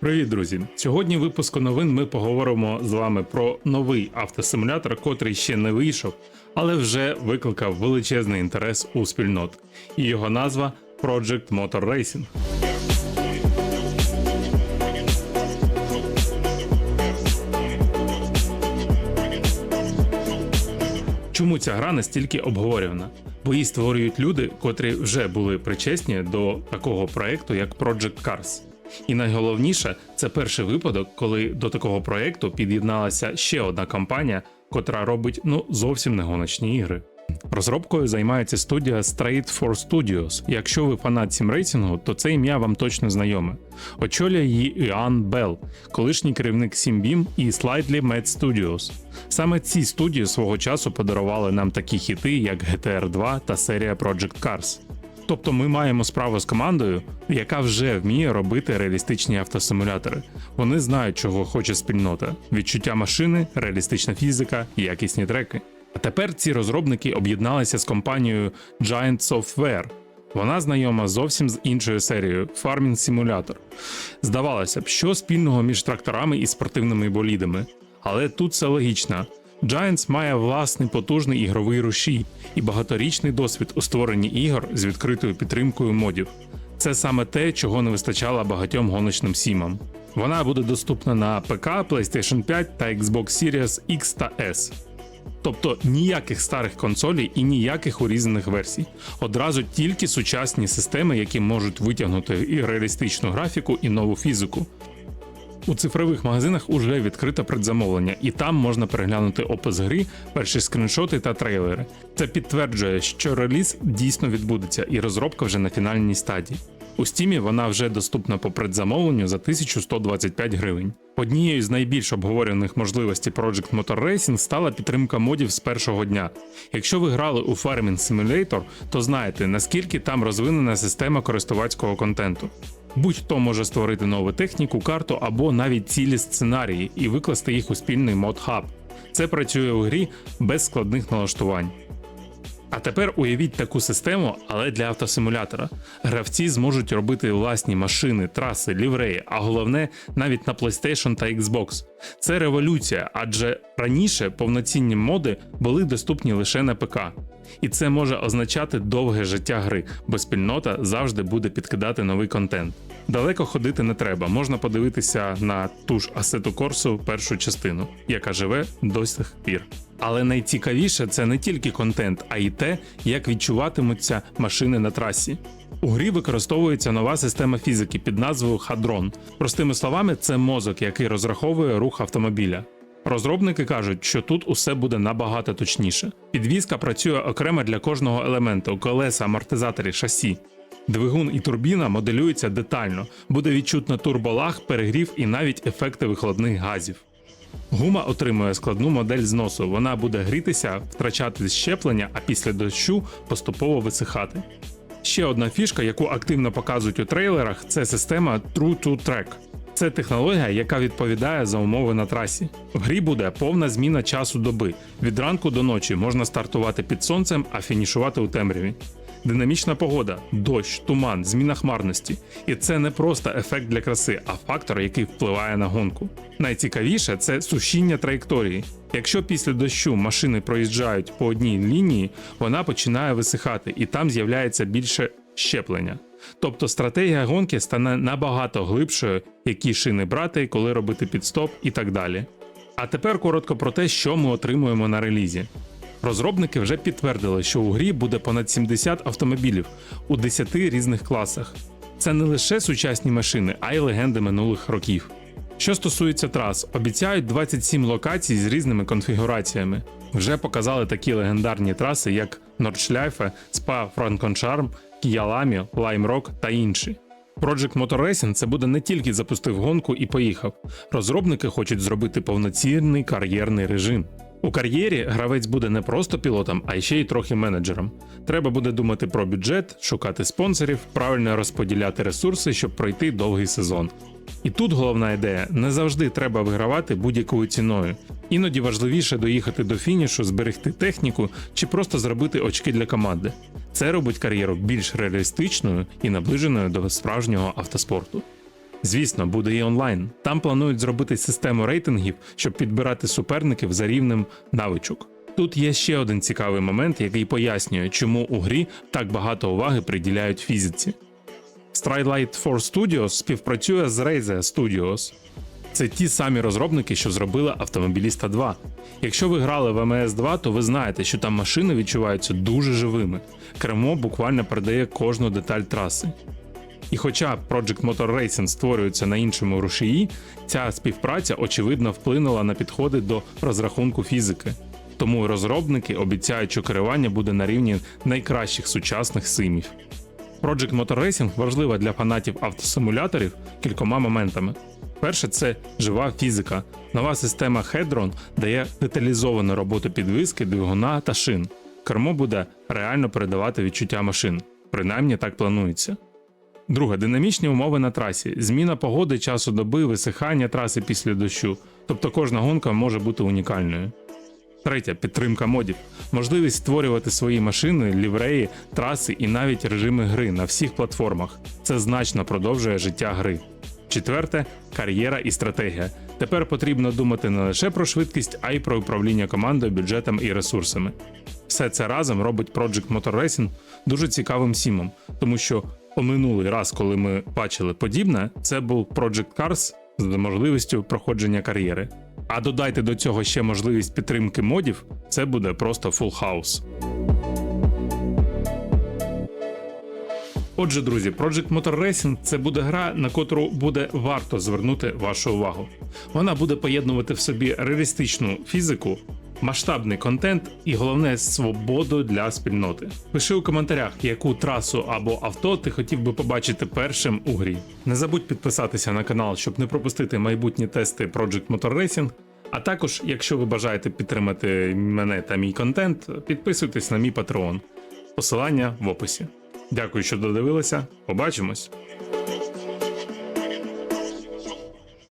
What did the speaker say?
Привіт, друзі! Сьогодні в випуску новин ми поговоримо з вами про новий автосимулятор, котрий ще не вийшов, але вже викликав величезний інтерес у спільнот. І його назва Project Motor Racing. Чому ця гра настільки обговорювана? Бо її створюють люди, котрі вже були причесні до такого проекту, як Project Cars. І найголовніше, це перший випадок, коли до такого проекту під'єдналася ще одна компанія, котра робить ну зовсім не гоночні ігри. Розробкою займається студія Straight for Studios. Якщо ви фанат сімрейсингу, то це ім'я вам точно знайоме. Очолює її Іоанн Белл, колишній керівник Сімбім і Slightly Mad Studios. Саме ці студії свого часу подарували нам такі хіти, як GTR 2 та серія Project Cars. Тобто ми маємо справу з командою, яка вже вміє робити реалістичні автосимулятори. Вони знають, чого хоче спільнота: відчуття машини, реалістична фізика, якісні треки. А тепер ці розробники об'єдналися з компанією Giant Software. Вона знайома зовсім з іншою серією Farming Simulator. Здавалося б, що спільного між тракторами і спортивними болідами. Але тут все логічно. Giants має власний потужний ігровий рушій і багаторічний досвід у створенні ігор з відкритою підтримкою модів. Це саме те, чого не вистачало багатьом гоночним сімам. Вона буде доступна на ПК, PlayStation 5 та Xbox Series X та S. Тобто ніяких старих консолей і ніяких урізаних версій. Одразу тільки сучасні системи, які можуть витягнути і реалістичну графіку, і нову фізику. У цифрових магазинах уже відкрите предзамовлення, і там можна переглянути опис гри, перші скріншоти та трейлери. Це підтверджує, що реліз дійсно відбудеться, і розробка вже на фінальній стадії. У стімі вона вже доступна по предзамовленню за 1125 гривень. Однією з найбільш обговорюваних можливостей Project Motor Racing стала підтримка модів з першого дня. Якщо ви грали у Farming Simulator, то знаєте, наскільки там розвинена система користувацького контенту. Будь-хто може створити нову техніку, карту або навіть цілі сценарії і викласти їх у спільний мод хаб. Це працює у грі без складних налаштувань. А тепер уявіть таку систему, але для автосимулятора. Гравці зможуть робити власні машини, траси, лівреї, а головне навіть на PlayStation та Xbox. Це революція, адже раніше повноцінні моди були доступні лише на ПК. І це може означати довге життя гри, бо спільнота завжди буде підкидати новий контент. Далеко ходити не треба, можна подивитися на ту ж Assetto Corsa першу частину, яка живе до сих пір. Але найцікавіше це не тільки контент, а й те, як відчуватимуться машини на трасі. У грі використовується нова система фізики під назвою Хадрон. Простими словами, це мозок, який розраховує рух автомобіля. Розробники кажуть, що тут усе буде набагато точніше. Підвізка працює окремо для кожного елементу: колеса, амортизаторі, шасі. Двигун і турбіна моделюються детально, буде відчутно турболаг, перегрів і навіть ефекти вихлопних газів. Гума отримує складну модель зносу. Вона буде грітися, втрачати щеплення, а після дощу поступово висихати. Ще одна фішка, яку активно показують у трейлерах, це система True to Track. Це технологія, яка відповідає за умови на трасі. В грі буде повна зміна часу доби. Від ранку до ночі можна стартувати під сонцем, а фінішувати у темряві. Динамічна погода, дощ, туман, зміна хмарності. І це не просто ефект для краси, а фактор, який впливає на гонку. Найцікавіше це сушіння траєкторії. Якщо після дощу машини проїжджають по одній лінії, вона починає висихати і там з'являється більше щеплення. Тобто стратегія гонки стане набагато глибшою, які шини брати, коли робити підстоп і так далі. А тепер коротко про те, що ми отримуємо на релізі. Розробники вже підтвердили, що у грі буде понад 70 автомобілів у 10 різних класах. Це не лише сучасні машини, а й легенди минулих років. Що стосується трас, обіцяють 27 локацій з різними конфігураціями. Вже показали такі легендарні траси, як Nordschleife, Spa Francorchamps, Kia LimeRock та інші. Project Motor Racing це буде не тільки запустив гонку і поїхав. Розробники хочуть зробити повноцінний кар'єрний режим. У кар'єрі гравець буде не просто пілотом, а ще й трохи менеджером. Треба буде думати про бюджет, шукати спонсорів, правильно розподіляти ресурси, щоб пройти довгий сезон. І тут головна ідея: не завжди треба вигравати будь-якою ціною. Іноді важливіше доїхати до фінішу, зберегти техніку чи просто зробити очки для команди. Це робить кар'єру більш реалістичною і наближеною до справжнього автоспорту. Звісно, буде і онлайн. Там планують зробити систему рейтингів, щоб підбирати суперників за рівнем навичок. Тут є ще один цікавий момент, який пояснює, чому у грі так багато уваги приділяють фізиці. Strilight 4 Studios співпрацює з Razer Studios. Це ті самі розробники, що зробили Автомобіліста 2. Якщо ви грали в МС 2, то ви знаєте, що там машини відчуваються дуже живими. Кермо буквально передає кожну деталь траси. І хоча Project Motor Racing створюється на іншому рушії, ця співпраця очевидно вплинула на підходи до розрахунку фізики. Тому розробники обіцяють, що керування буде на рівні найкращих сучасних симів. Project Motor Racing важлива для фанатів автосимуляторів кількома моментами. Перше, це жива фізика. Нова система Hedron дає деталізовану роботу підвіски, двигуна та шин. Кермо буде реально передавати відчуття машин. Принаймні так планується. Друге, динамічні умови на трасі, зміна погоди, часу доби, висихання траси після дощу. Тобто кожна гонка може бути унікальною. Третє підтримка модів. Можливість створювати свої машини, лівреї, траси і навіть режими гри на всіх платформах. Це значно продовжує життя гри. Четверте кар'єра і стратегія. Тепер потрібно думати не лише про швидкість, а й про управління командою, бюджетом і ресурсами. Все це разом робить Project Motor Racing дуже цікавим сімом, тому що у минулий раз, коли ми бачили подібне, це був Project Cars з можливістю проходження кар'єри. А додайте до цього ще можливість підтримки модів, це буде просто full house. Отже, друзі, Project Motor Racing це буде гра, на котру буде варто звернути вашу увагу. Вона буде поєднувати в собі реалістичну фізику, масштабний контент і головне свободу для спільноти. Пиши у коментарях, яку трасу або авто ти хотів би побачити першим у грі. Не забудь підписатися на канал, щоб не пропустити майбутні тести Project Motor Racing. А також, якщо ви бажаєте підтримати мене та мій контент, підписуйтесь на мій Patreon. Посилання в описі. Дякую, що додивилися. Побачимось!